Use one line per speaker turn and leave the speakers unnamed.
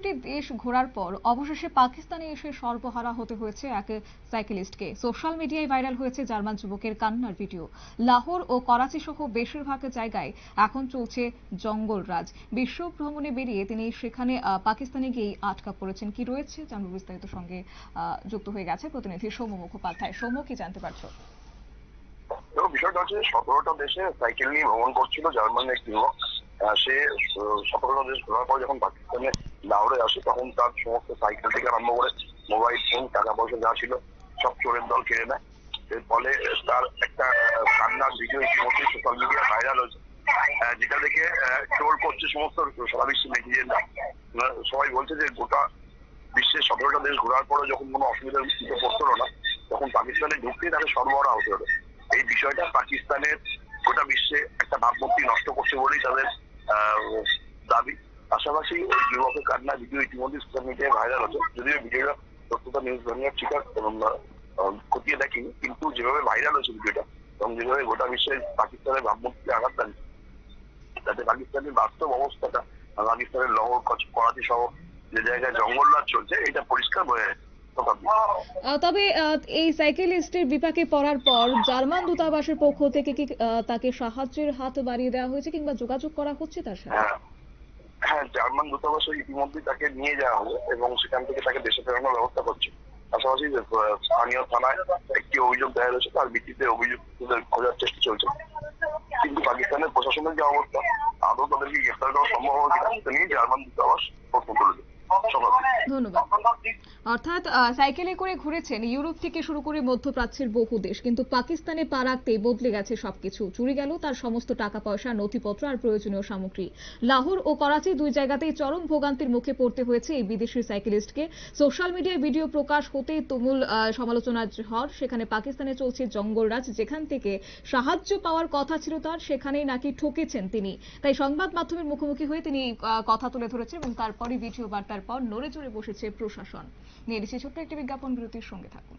সতেরোটি দেশ ঘোরার পর অবশেষে পাকিস্তানে এসে সর্বহারা হতে হয়েছে এক সাইকেলিস্টকে। সোশ্যাল মিডিয়ায় ভাইরাল হয়েছে জার্মান যুবকের কান্নার ভিডিও। লাহোর ও করাচি সহ বেশিরভাগ জায়গায় এখন চলছে জঙ্গলরাজ বিশ্ব ভ্রমণে বেরিয়ে তিনি সেখানে পাকিস্তানে গিয়েই আটকা পড়েছেন। কি রয়েছে জানব বিস্তারিত সঙ্গে যুক্ত হয়ে গেছে প্রতিনিধি সৌম্য মুখোপাধ্যায়। সৌম্য, কি জানতে পারছ?
বিষয়টা হচ্ছে সতেরোটা দেশে সাইকেল নিয়ে ভ্রমণ করছিল জার্মানির এক যুবক সে সতেরোটা দেশ ঘোরার পর যখন পাকিস্তানে লাহোরে আসে, তখন তার সমস্ত সাইকেল থেকে আরম্ভ করে মোবাইল ফোন টাকা পয়সা যা ছিল, সব চোরের দল কেড়ে নেয়। এর ফলে তার একটা কান্নার ভিডিও ইতিমধ্যে সোশ্যাল মিডিয়া ভাইরাল হয়েছে। যেটা দেখে ট্রোল করছে সমস্ত সারা বিশ্বের নেটিজেনরা সবাই বলছে যে গোটা বিশ্বের সতেরোটা দেশ ঘোরার পরে যখন কোনো অসুবিধার মুখে পড়তো না, তখন পাকিস্তানে ঢুকতেই তাকে সরবরাহ হতে হতো এই বিষয়টা পাকিস্তানের গোটা বিশ্বে একটা ভাবমূর্তি নষ্ট করছে বলেই তাদের দাবি। পাশাপাশি ওই যুবকের কান্না ভিডিও ইতিমধ্যে সোশ্যাল মিডিয়ায় ভাইরাল হচ্ছে। যদিও ভিডিওটা সত্যতা নিউজ এবং আহ, খতিয়ে দেখিনি কিন্তু যেভাবে ভাইরাল হয়েছে ভিডিওটা এবং যেভাবে গোটা বিশ্বে পাকিস্তানের ভাবমূর্তিতে আঘাত লাগছে তাতে পাকিস্তানের বাস্তব অবস্থাটা পাকিস্তানের লহর করাচি সহ যে জায়গায় জঙ্গলরাজ চলছে এটা পরিষ্কার হয়ে কথা
আহ, তবে এই সাইকেলিস্টের বিপাকে পড়ার পর জার্মান দূতাবাসের পক্ষ থেকে কি তাকে সাহায্যের হাত বাড়িয়ে দেওয়া হয়েছে কিংবা যোগাযোগ করা হচ্ছে তার সাথে?
হ্যাঁ। হ্যাঁ জার্মান দূতাবাসে ইতিমধ্যে তাকে নিয়ে যাওয়া হবে এবং সেখান থেকে তাকে দেশে ফেরানোর ব্যবস্থা করছে। পাশাপাশি স্থানীয় থানায় একটি অভিযোগ দায়ের হয়েছে তার ভিত্তিতে অভিযুক্তদের খোঁজার চেষ্টা চলছে। কিন্তু পাকিস্তানের প্রশাসনের যে অবস্থা আদৌ তাদেরকে গ্রেফতার করা সম্ভব হবে কিনা সেটা নিয়ে জার্মান দূতাবাস প্রশ্ন তুলেছে।
ধন্যবাদ। অর্থাৎ সাইকেলে করে ঘুরেছেন ইউরোপ থেকে শুরু করে মধ্যপ্রাচ্যের বহু দেশ কিন্তু পাকিস্তানে পা রাখতেই বদলে গেছে সবকিছু। চুরি গেল তার সমস্ত টাকা পয়সা নথিপত্র আর প্রয়োজনীয় সামগ্রী। লাহোর ও করাচি দুই জায়গাতেই চরম ভোগান্তির মুখে পড়তে হয়েছে এই বিদেশি সাইকেলিস্টকে। সোশ্যাল মিডিয়ায় ভিডিও প্রকাশ হতেই তুমুল আহ, সমালোচনার ঝড়। সেখানে পাকিস্তানে চলছে জঙ্গলরাজ যেখান থেকে সাহায্য পাওয়ার কথা ছিল তার সেখানেই নাকি ঠকেছেন তিনি। তাই সংবাদ মাধ্যমের মুখোমুখি হয়ে তিনি আহ, কথা তুলে ধরেছেন এবং তারপরই ভিডিও বার্তার পর নড়ে চড়ে বসেছে প্রশাসন। নিয়ে ছোট্ট একটি বিজ্ঞাপন বিরতির সঙ্গে থাকুন।